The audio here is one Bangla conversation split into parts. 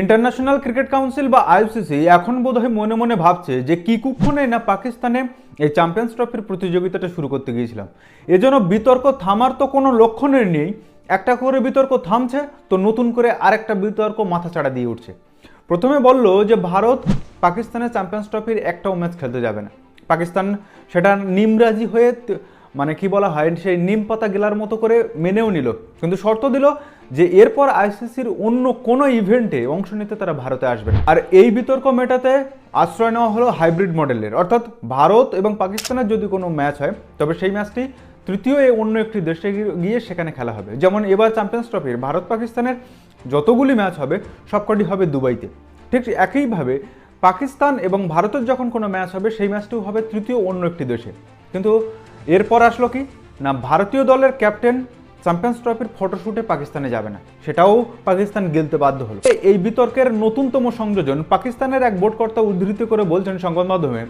ইন্টারন্যাশনাল ক্রিকেট কাউন্সিল বা আইসিসি এখন বোধহয় মনে মনে ভাবছে যে কি কুক্ষণে না পাকিস্তানে এই চ্যাম্পিয়ন্স ট্রফির প্রতিযোগিতাটা শুরু করতে গিয়েছিলাম। এজন্য বিতর্ক থামার তো কোনো লক্ষণের নেই। একটা করে বিতর্ক থামছে, তো নতুন করে আরেকটা বিতর্ক মাথা চাড়া দিয়ে উঠছে। প্রথমে বলল যে ভারত পাকিস্তানের চ্যাম্পিয়ন্স ট্রফির একটাও ম্যাচ খেলতে যাবে না। পাকিস্তান সেটা নিমরাজি হয়ে মানে কি বলা হয়, সেই নিম পাতা গেলার মতো করে মেনেও নিল। কিন্তু শর্ত দিল যে এরপর আইসিসির অন্য কোনো ইভেন্টে অংশ নিতে তারা ভারতে আসবে আর এই বিতর্ক মেটাতে আশ্রয় নেওয়া হলো হাইব্রিড মডেলের। অর্থাৎ ভারত এবং পাকিস্তানের যদি কোনো ম্যাচ হয়, তবে সেই ম্যাচটি তৃতীয় এ অন্য একটি দেশে গিয়ে সেখানে খেলা হবে। যেমন এবার চ্যাম্পিয়ন্স ট্রফির ভারত পাকিস্তানের যতগুলি ম্যাচ হবে, সবকটি হবে দুবাইতে। ঠিক একইভাবে পাকিস্তান এবং ভারতের যখন কোনো ম্যাচ হবে, সেই ম্যাচটিও হবে তৃতীয় অন্য একটি দেশে। কিন্তু এরপর আসলো কি? না, ভারতীয় দলের ক্যাপ্টেন চ্যাম্পিয়ন্স ট্রফির ফটোশুটে পাকিস্তানে যাবে না। সেটাও পাকিস্তান গেলতে বাধ্য হলো। এই বিতর্কের নতুনতম সংযোজন পাকিস্তানের এক বোর্ড কর্তা উদ্ধৃত করে বলছেন সংবাদ মাধ্যমে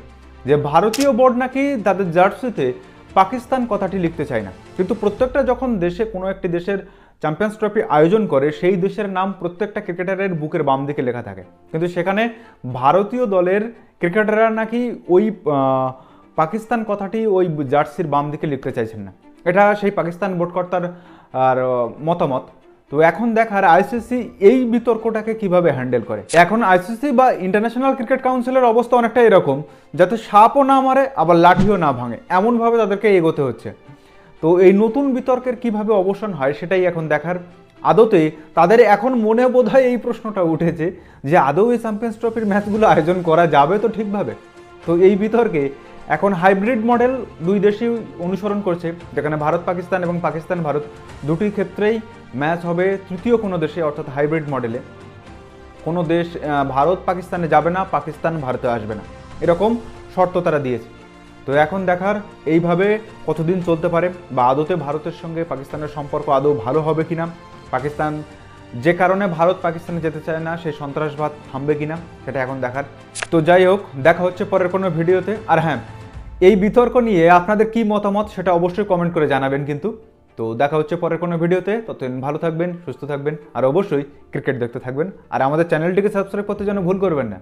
যে, ভারতীয় বোর্ড নাকি তাদের জার্সিতে পাকিস্তান কথাটি লিখতে চায় না। কিন্তু প্রত্যেকটা যখন দেশে কোনো একটি দেশের চ্যাম্পিয়ন্স ট্রফি আয়োজন করে, সেই দেশের নাম প্রত্যেকটা ক্রিকেটারের বুকের বাম দিকে লেখা থাকে। কিন্তু সেখানে ভারতীয় দলের ক্রিকেটাররা নাকি ওই পাকিস্তান কথাটি ওই জার্সির বাম দিকে লিখতে চাইছেন না। এটা সেই পাকিস্তান বোর্ডকর্তার আর, মতামত। তো এখন দেখার আইসিসি এই বিতর্কটাকে কীভাবে হ্যান্ডেল করে? এখন আইসিসি বা ইন্টারন্যাশনাল ক্রিকেট কাউন্সিলের অবস্থা অনেকটা এরকম, যাতে সাপও না মারে, আবার লাঠিও না ভাঙে। এমনভাবে তাদেরকে এগোতে হচ্ছে। তো এই নতুন বিতর্কের কীভাবে অবসান হয় সেটাই এখন দেখার আদতে তাদের এখন মনে বোধ এই প্রশ্নটা উঠেছে যে আদৌ এই চ্যাম্পিয়ন্স ট্রফির ম্যাচগুলো আয়োজন করা যাবে তো ঠিকভাবে? তো এই বিতর্কে এখন হাইব্রিড মডেল দুই দেশই অনুসরণ করছে, যেখানে ভারত, পাকিস্তান এবং পাকিস্তান, ভারত দুটি ক্ষেত্রেই ম্যাচ হবে তৃতীয় কোনো দেশে, অর্থাৎ হাইব্রিড মডেলে। কোনো দেশ ভারত, পাকিস্তানে যাবে না, পাকিস্তান ভারতে আসবে না। এরকম শর্ত তারা দিয়েছে। তো এখন দেখার এইভাবে কতদিন চলতে পারে বা আদতে ভারতের সঙ্গে পাকিস্তানের সম্পর্ক আদৌ ভালো হবে কিনা, পাকিস্তান যে কারণে ভারত পাকিস্তানে যেতে চায় না সেই সন্ত্রাসবাদ থামবে কিনা, সেটা এখন দেখার। তো যাই হোক, দেখা হচ্ছে পরের কোনো ভিডিওতে। আর হ্যাঁ এই বিতর্ক নিয়ে আপনাদের কি মতামত সেটা অবশ্যই কমেন্ট করে জানাবেন কিন্তু। তো দেখা হচ্ছে পরের কোনো ভিডিওতে। ততদিন ভালো থাকবেন, সুস্থ থাকবেন, আর অবশ্যই ক্রিকেট দেখতে থাকবেন। আর আমাদের চ্যানেলটিকে সাবস্ক্রাইব করতে যেন ভুল করবেন না।